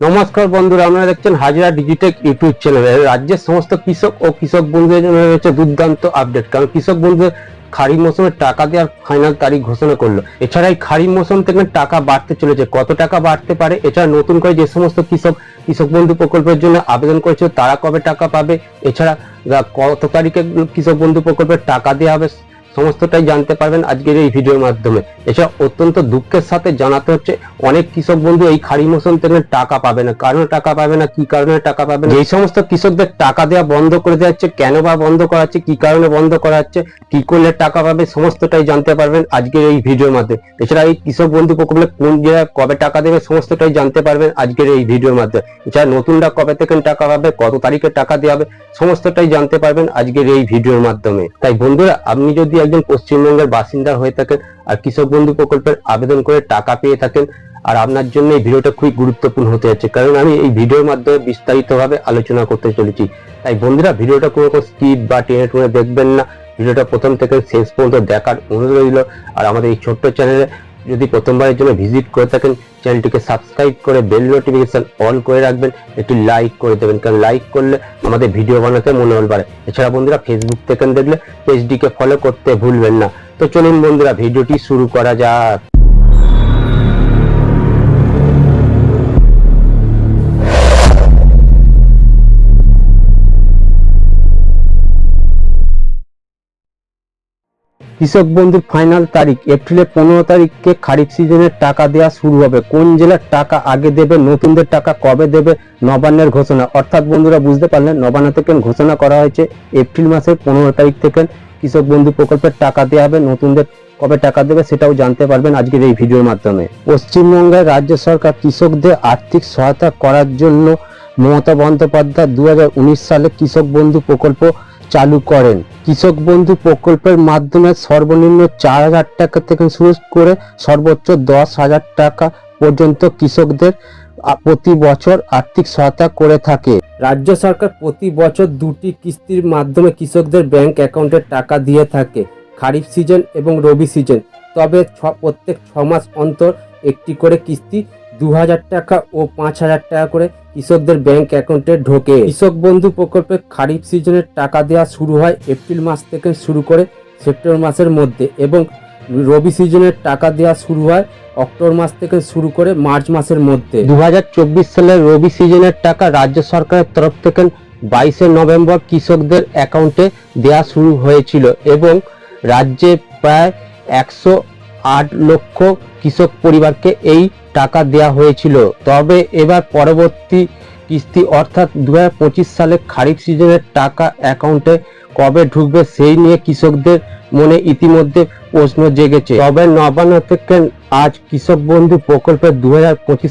নমস্কার বন্ধুরা, আপনারা দেখছেন হাজিরা ডিজিটেক ইউটিউব চ্যানেলে। রাজ্যের সমস্ত কৃষক ও কৃষক বন্ধুদের জন্য রয়েছে দুর্দান্ত আপডেট কারণ কৃষক বন্ধুদের খারিফ মৌসুমে টাকা দেওয়ার ফাইনাল তারিখ ঘোষণা করল। এছাড়া এই খারিফ মৌসুম থেকে টাকা বাড়তে চলেছে। কত টাকা বাড়তে পারে? এছাড়া নতুন করে যে সমস্ত কৃষক কৃষক বন্ধু প্রকল্পের জন্য আবেদন করেছিল, তারা কবে টাকা পাবে? এছাড়া কত তারিখে কৃষক বন্ধু প্রকল্পের টাকা দেওয়া হবে? সমস্তটাই জানতে পারবেন আজকের এই ভিডিওর মাধ্যমে। এছাড়া অত্যন্ত দুঃখের সাথে জানাতে হচ্ছে, অনেক কৃষক বন্ধু এই খারি মৌসুম থেকে টাকা পাবে না। কারণে টাকা পাবে না, কি কারণে টাকা পাবে না? এই সমস্ত কৃষকদের টাকা দেওয়া বন্ধ করে দেওয়া হচ্ছে, কেন বা বন্ধ করা হচ্ছে, কি কারণে বন্ধ করা হচ্ছে, কি করলে টাকা পাবে, সমস্তটাই জানতে পারবেন আজকের এই ভিডিওর মাধ্যমে। এছাড়া এই কৃষক বন্ধু প্রকল্পে কোন জায়গায় কবে টাকা দেবে, সমস্তটাই জানতে পারবেন আজকের এই ভিডিওর মাধ্যমে। এছাড়া নতুনরা কবে থেকে টাকা পাবে, কত তারিখে টাকা দেওয়া হবে, সমস্তটাই জানতে পারবেন আজকের এই ভিডিওর মাধ্যমে। তাই বন্ধুরা, আপনি যদি একজন পশ্চিমবঙ্গের বাসিন্দা হয়ে থাকেন আর কৃষক বন্ধু প্রকল্পের আবেদন করে টাকা পেয়ে থাকেন আর আপনার জন্য এই ভিডিওটা খুবই গুরুত্বপূর্ণ হতে যাচ্ছে, কারণ আমি এই ভিডিওর মাধ্যমে বিস্তারিতভাবে আলোচনা করতে চলেছি। তাই বন্ধুরা, ভিডিওটা কোনো কোনো স্কিপ বা টেনে টুনে দেখবেন না। ভিডিওটা প্রথম থেকে শেষ পর্যন্ত দেখার অনুরোধ রইল। আর আমাদের এই ছোট্ট চ্যানেলে যদি প্রথমবারের জন্য ভিজিট করে থাকেন চ্যানেলটিকে সাবস্ক্রাইব করে বেল নোটিফিকেশন অন করে রাখবেন, একটি লাইক করে দেবেন। কারণ লাইক করলে আমাদের ভিডিও বানাতে মনে হল পারে এছাড়া বন্ধুরা ফেসবুক থেকে দেখলে পেজটিকে ফলো করতে ভুলবেন না। তো চলুন বন্ধুরা ভিডিওটি শুরু করা যাক। কৃষক বন্ধুর ফাইনাল তারিখ, এপ্রিলের পনেরো তারিখকে খারিফ সিজনের টাকা দেওয়া শুরু হবে। কোন জেলার টাকা আগে দেবে, নতুনদের টাকা কবে দেবে, নবান্নের ঘোষণা। অর্থাৎ বন্ধুরা বুঝতে পারলেন, নবান্ন থেকে ঘোষণা করা হয়েছে এপ্রিল মাসের পনেরো তারিখ থেকে। কৃষক বন্ধু প্রকল্পের টাকা দেওয়া হবে, নতুনদের কবে টাকা দেবে সেটাও জানতে পারবেন আজকের এই ভিডিওর মাধ্যমে। পশ্চিমবঙ্গের রাজ্য সরকার কৃষকদের আর্থিক সহায়তা করার জন্য মমতা বন্দ্যোপাধ্যায় দু হাজার উনিশ সালে কৃষক বন্ধু প্রকল্প চালু করেন। কৃষক বন্ধু প্রকল্পের মাধ্যমে সর্বনিম্ন চার হাজার টাকা থেকে শুরু করে সর্বোচ্চ দশ হাজার টাকা পর্যন্ত কৃষকদের প্রতি বছর আর্থিক সহায়তা করে থাকে। রাজ্য সরকার প্রতি বছর দুটি কিস্তির মাধ্যমে কৃষকদের ব্যাংক অ্যাকাউন্টে টাকা দিয়ে থাকে, খারিফ সিজন এবং রবি সিজন। তবে প্রত্যেক ছ মাস অন্তর একটি করে কিস্তি দু হাজার টাকা ও পাঁচ হাজার টাকা করে কৃষকদের ব্যাংক অ্যাকাউন্টে ঢোকে। কৃষক বন্ধু প্রকল্পে খারিফ সিজনের টাকা দেওয়া শুরু হয় এপ্রিল মাস থেকে শুরু করে সেপ্টেম্বর মাসের মধ্যে এবং রবি সিজনের টাকা দেওয়া শুরু হয় অক্টোবর মাস থেকে শুরু করে মার্চ মাসের মধ্যে। দু হাজার চব্বিশ সালের রবি সিজনের টাকা রাজ্য সরকারের তরফ থেকে বাইশে নভেম্বর কৃষকদের অ্যাকাউন্টে দেওয়া শুরু হয়েছিল এবং রাজ্যে প্রায় একশো আট লক্ষ কৃষক পরিবারকে এই টাকা দেওয়া হয়েছিল। তবে এবার পরবর্তী কিস্তি অর্থাৎ দু হাজার পঁচিশ সালে খারিফ সিজনের টাকা অ্যাকাউন্টে কবে ঢুকবে সেই নিয়ে কৃষকদের মনে ইতিমধ্যে প্রশ্ন জেগেছে। তবে নবান্ন থেকে আজ কৃষক বন্ধু প্রকল্পের দু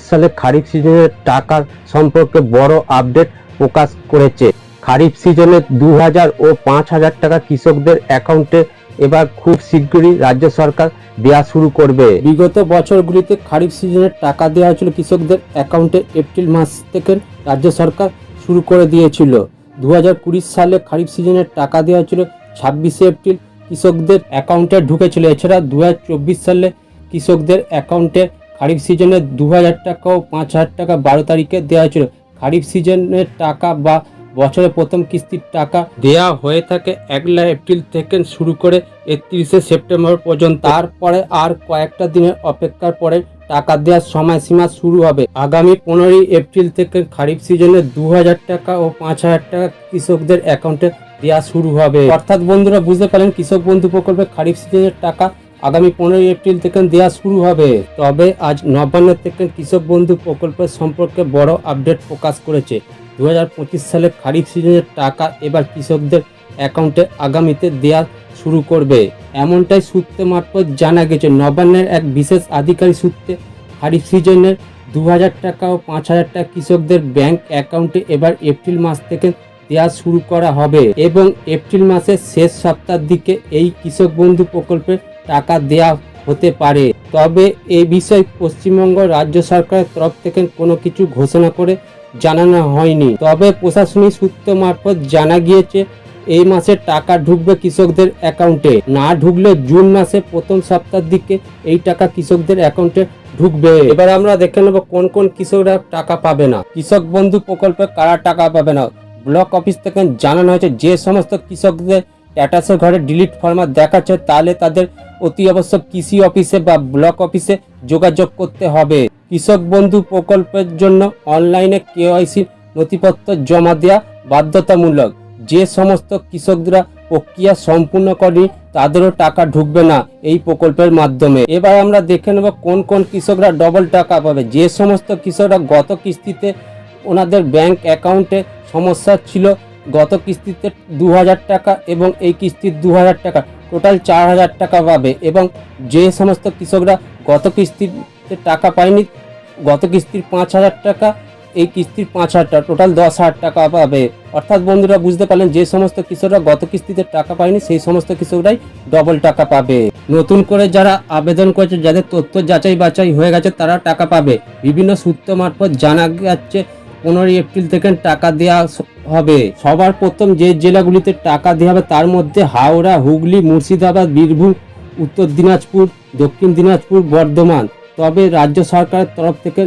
সালে খারিফ সিজনের টাকা সম্পর্কে বড় আপডেট প্রকাশ করেছে। খারিফ সিজনে দু হাজার ও পাঁচ হাজার টাকা কৃষকদের অ্যাকাউন্টে এবার খুব শীঘ্রই রাজ্য সরকার দেওয়া শুরু করবে। বিগত বছরগুলিতে খারিফ সিজনের টাকা দেওয়া হয়েছিল কৃষকদের অ্যাকাউন্টে এপ্রিল মাস থেকে রাজ্য সরকার শুরু করে দিয়েছিল। দু হাজার কুড়ি সালে খারিফ সিজনের টাকা দেওয়া হয়েছিল ছাব্বিশে এপ্রিল, কৃষকদের অ্যাকাউন্টে ঢুকেছিল। এছাড়া দু হাজার চব্বিশ সালে কৃষকদের অ্যাকাউন্টে খারিফ সিজনে দু হাজার টাকা ও পাঁচ হাজার টাকা বারো তারিখে দেওয়া হয়েছিল। খারিফ সিজনের টাকা বা বছরের প্রথম কিস্তির টাকা দেয়া হয়ে থাকে একলা এপ্রিল থেকে শুরু করে একত্রিশে সেপ্টেম্বর পর্যন্ত। তারপরে আর কয়েকটা দিনের অপেক্ষার পরে টাকা দেওয়ার সময়সীমা শুরু হবে। আগামী পনেরোই এপ্রিল থেকে খারিফ সিজনে দু হাজার টাকা ও পাঁচ হাজার টাকা কৃষকদের অ্যাকাউন্টে দেওয়া শুরু হবে। অর্থাৎ বন্ধুরা, বুঝতে পারেন কৃষক বন্ধু প্রকল্পে খারিফ সিজনের টাকা আগামী পনেরোই এপ্রিল থেকে দেওয়া শুরু হবে। তবে আজ নবান্ন থেকে কৃষক বন্ধু প্রকল্পের সম্পর্কে বড় আপডেট প্রকাশ করেছে। দু হাজার পঁচিশ সালে খারিফ সিজনের টাকা এবার কৃষকদের অ্যাকাউন্টে আগামীতে দেওয়া শুরু করবে। এমনটাই সূত্রে মারফত জানা গেছে, নবান্নের এক বিশেষ আধিকারিক সূত্রে খারিফ সিজনের দু হাজার টাকা ও পাঁচ হাজার টাকা কৃষকদের ব্যাংক অ্যাকাউন্টে এবার এপ্রিল মাস থেকে দেওয়া শুরু করা হবে এবং এপ্রিল মাসের শেষ সপ্তাহের দিকে এই কৃষক বন্ধু প্রকল্পে টাকা দেওয়া হতে পারে। তবে এই বিষয়ে পশ্চিমবঙ্গ রাজ্য সরকারের তরফ থেকে কোনো কিছু ঘোষণা করে জানানো হয়নি। তবে প্রশাসনিক সূত্র মারফত জানা গিয়েছে, এই মাসে টাকা ঢুকবে কৃষকদের অ্যাকাউন্টে। না ঢুকলে জুন মাসে প্রথম সপ্তাহের দিকে এই টাকা কৃষকদের অ্যাকাউন্টে ঢুকবে। এবার আমরা দেখে নেব কোন কোন কৃষকরা টাকা পাবে না। কৃষক বন্ধু প্রকল্পে কারা টাকা পাবে না? ব্লক অফিস থেকে জানানো হয়েছে, যে সমস্ত কৃষকদের স্ট্যাটাসের ঘরে ডিলিট ফরম্যাট দেখাচ্ছে, তাহলে তাদের অতি অবশ্যক কৃষি অফিসে বা ব্লক অফিসে যোগাযোগ করতে হবে। কৃষক বন্ধু প্রকল্পের জন্য অনলাইনে কেওয়াইসি নথিপত্র জমা দেওয়া বাধ্যতামূলক। যে সমস্ত কৃষকরা প্রক্রিয়া সম্পূর্ণ করেনি, তাদেরও টাকা ঢুকবে না এই প্রকল্পের মাধ্যমে। এবার আমরা দেখে নেব কোন কোন কৃষকরা ডবল টাকা পাবে। যে সমস্ত কৃষকরা গত কিস্তিতে ওনাদের ব্যাংক অ্যাকাউন্টে সমস্যা ছিল গত কিস্তিতে দু হাজার টাকা এবং এই কিস্তির দু হাজার টাকা। টোটাল চার হাজার টাকা পাবে এবং যে সমস্ত কৃষকরা গত কিস্তিতে টাকা পায়নি, গত কিস্তির পাঁচ হাজার টাকা, এই কিস্তির পাঁচ হাজার টাকা টোটাল দশ হাজার টাকা পাবে। অর্থাৎ বন্ধুরা, বুঝতে পারলেন, যে সমস্ত কৃষকরা গত কিস্তিতে টাকা পায়নি, সেই সমস্ত কৃষকরাই ডবল টাকা পাবে। নতুন করে যারা আবেদন করেছে, যাদের তথ্য যাচাই বাছাই হয়ে গেছে, তারা টাকা পাবে। বিভিন্ন সূত্র মারফত জানা যাচ্ছে পনেরোই এপ্রিল থেকে টাকা দেওয়া হবে। সবার প্রথম যে জেলাগুলিতে টাকা দেওয়া হবে তার মধ্যে হাওড়া, হুগলি, মুর্শিদাবাদ, বীরভূম, উত্তর দিনাজপুর, দক্ষিণ দিনাজপুর, বর্ধমান। তবে রাজ্য সরকারের তরফ থেকে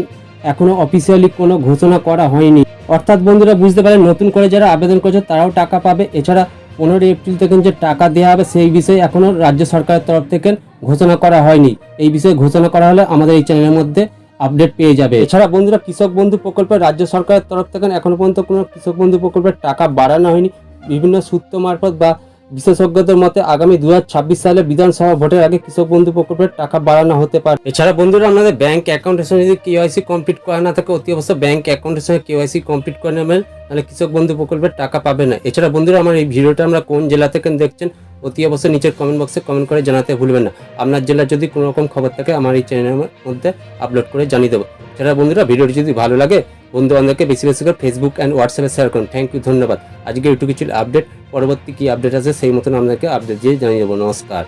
এখনও অফিসিয়ালি কোনো ঘোষণা করা হয়নি। অর্থাৎ বন্ধুরা বুঝতে পারেন, নতুন করে যারা আবেদন করেছে তারাও টাকা পাবে। এছাড়া পনেরোই এপ্রিল থেকে যে টাকা দেওয়া হবে সেই বিষয়ে এখনও রাজ্য সরকারের তরফ থেকে ঘোষণা করা হয়নি। এই বিষয়ে ঘোষণা করা হলে আমাদের এই চ্যানেলের মধ্যে আপডেট পেয়ে যাবে। এছাড়া বন্ধুরা কৃষক বন্ধু প্রকল্পে রাজ্য সরকারের তরফ থেকে এখনও পর্যন্ত কোনো কৃষক বন্ধু প্রকল্পের টাকা বাড়ানো হয়নি। বিভিন্ন সূত্র মারফত বা বিশেষজ্ঞদের মতে আগামী দুহাজার ছাব্বিশ সালে বিধানসভা ভোটের আগে কৃষক বন্ধু প্রকল্পের টাকা বাড়ানো হতে পারে। এছাড়া বন্ধুরা আপনাদের ব্যাংক অ্যাকাউন্টের সঙ্গে যদি কেওয়াইসি কমপ্লিট করা না থাকে অতি অবশ্যই ব্যাংক অ্যাকাউন্টের সঙ্গে কেওয়াইসি কমপ্লিট করে নেবেন। তাহলে কৃষক বন্ধু প্রকল্পের টাকা পাবে না। এছাড়া বন্ধুরা আমার এই ভিডিওটা আমরা কোন জেলা থেকে দেখছেন অতি অবশ্যই নিচের কমেন্ট বক্সে কমেন্ট করে জানাতে ভুলবেন না। আপনার জেলার যদি কোনো রকম খবর থাকে, আমার এই চ্যানেলের মধ্যে আপলোড করে জানিয়ে দেবো। যারা বন্ধুরা ভিডিওটি যদি ভালো লাগে বন্ধু বান্ধবকে বেশি বেশি করে ফেসবুক অ্যান্ড হোয়াটসঅ্যাপে শেয়ার করুন। থ্যাংক ইউ ধন্যবাদ। আজকে ইউটিউব কিছু আপডেট পরবর্তী কী আপডেট আছে, সেই মতন আপনাকে আপডেট দিয়ে জানিয়ে দেবো। নমস্কার।